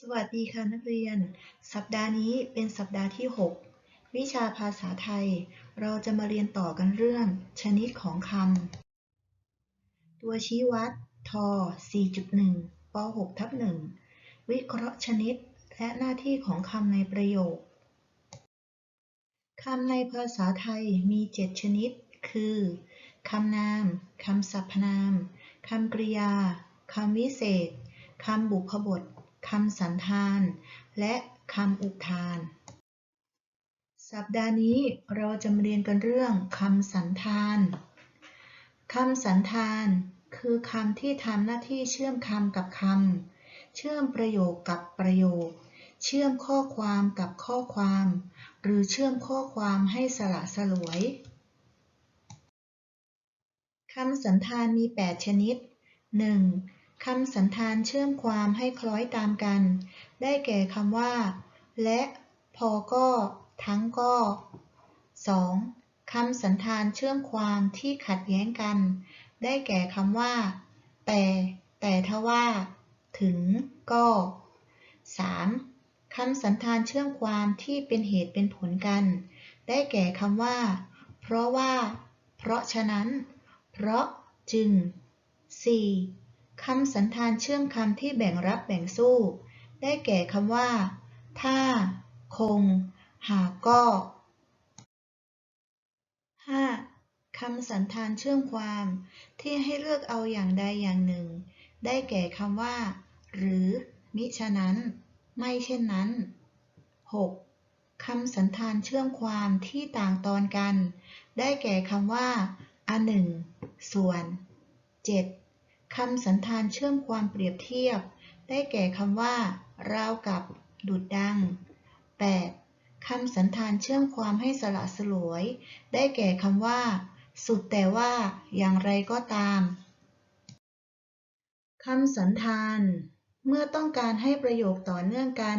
สวัสดีค่ะนักเรียน สัปดาห์นี้เป็นสัปดาห์ที่ 6 วิชาภาษาไทย เราจะมาเรียนต่อกันเรื่อง ชนิดของคำ ตัวชี้วัด ท 4.1 ป 6 ทับ 1 วิเคราะห์ชนิดและหน้าที่ของคำในประโยค คำในภาษาไทยมี 7 ชนิด คือ คำนาม คำสรรพนาม คำกริยา คำวิเศษ คำบุพบท คำสันธาน และคำอุทาน สัปดาห์นี้เราจะมาเรียนกันเรื่องคำสันธานคำสันธานคือคำที่ทำหน้าที่เชื่อมคำกับคำ เชื่อมประโยคกับประโยค เชื่อมข้อความกับข้อความ หรือเชื่อมข้อความให้สละสลวย คำสันธานมี 8 ชนิด 1. คำสันธานเชื่อมความให้คล้อยตามกัน ได้แก่คำว่า และพอก็ทั้งก็ 2. คำสันธานเชื่อมความที่ขัดแย้งกัน ได้แก่คำว่า แต่ แต่ทว่า ถึง ก็ 3. คำสันธานเชื่อมความที่เป็นเหตุเป็นผลกัน ได้แก่คำว่า เพราะว่า เพราะฉะนั้น เพราะจึง 4. คำสันธานเชื่อมคำที่แบ่งรับแบ่งสู้ ได้แก่คำว่า ถ้า คง หาก็ 5. คำสันธานเชื่อมความ ที่ให้เลือกเอาอย่างใดอย่างหนึ่ง ได้แก่คำว่า หรือ มิฉะนั้น ไม่เช่นนั้น 6. คำสันธานเชื่อมความที่ต่างตอนกัน ได้แก่คำว่า อันหนึ่ง ส่วน 7. คำสันธานเชื่อมความเปรียบเทียบ ได้แก่คำว่า ราวกับ ดุดดัง 8. คำสันธานเชื่อมความให้สละสลวย ได้แก่คำว่า สุดแต่ว่า อย่างไรก็ตาม คำสันธาน เมื่อต้องการให้ประโยคต่อเนื่องกัน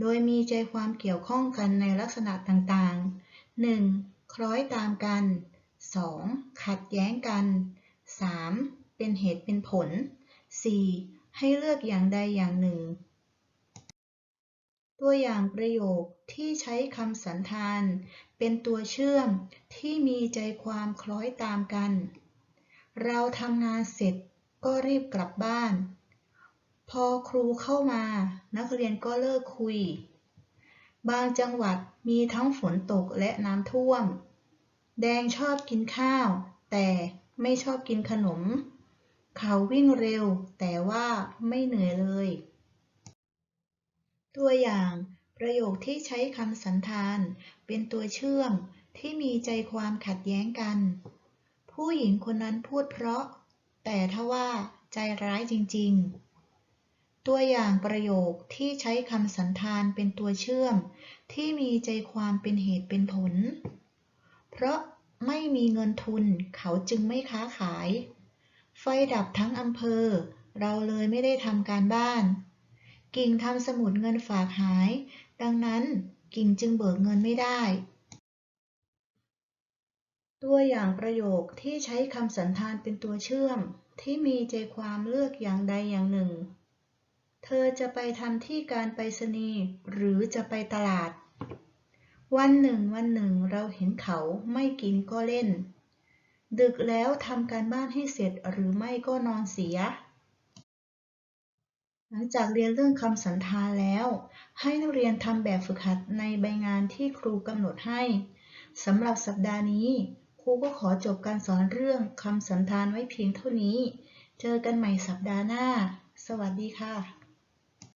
โดยมีใจความเกี่ยวข้องกันในลักษณะต่างๆ 1. คล้อยตามกัน 2. ขัดแย้งกัน 3. เป็นเหตุเป็นผล 4. ให้เลือกอย่างใดอย่างหนึ่ง ตัวอย่างประโยคที่ใช้คำสันธาน เป็นตัวเชื่อมที่มีใจความคล้อยตามกัน เราทำงานเสร็จก็รีบกลับบ้าน พอครูเข้ามา นักเรียนก็เลิกคุย บางจังหวัดมีทั้งฝนตกและน้ำท่วม แดงชอบกินข้าว แต่ไม่ชอบกินขนม เขาวิ่งเร็ว แต่ว่าไม่เหนื่อยเลย ตัวอย่าง ประโยคที่ใช้คำสันธาน เป็นตัวเชื่อมที่มีใจความขัดแย้งกัน ผู้หญิงคนนั้นพูดเพราะ แต่ถ้าว่าใจร้ายจริง ๆ ตัวอย่างประโยคที่ใช้คำสันธานเป็นตัวเชื่อม ที่มีใจความเป็นเหตุเป็นผล เพราะไม่มีเงินทุนเขาจึงไม่ค้าขาย ไฟดับทั้งอำเภอ เราเลยไม่ได้ทำการบ้าน กิ่งทำสมุดเงินฝากหาย ดังนั้นกิ่งจึงเบิกเงินไม่ได้ ตัวอย่างประโยคที่ใช้คำสันธานเป็นตัวเชื่อม ที่มีใจความเลือกอย่างใดอย่างหนึ่ง เธอจะไปทำที่การไปรษณีย์หรือจะไปตลาด วันหนึ่งวันหนึ่งเราเห็นเขาไม่กินก็เล่น ดึกแล้วทำการบ้านให้เสร็จหรือไม่ก็นอนเสีย หลังจากเรียนเรื่องคำสันธานแล้ว ให้นักเรียนทำแบบฝึกหัดในใบงานที่ครูกำหนดให้สำหรับสัปดาห์นี้ ครูก็ขอจบการสอนเรื่องคำสันธานไว้เพียงเท่านี้ เจอกันใหม่สัปดาห์หน้า สวัสดีค่ะ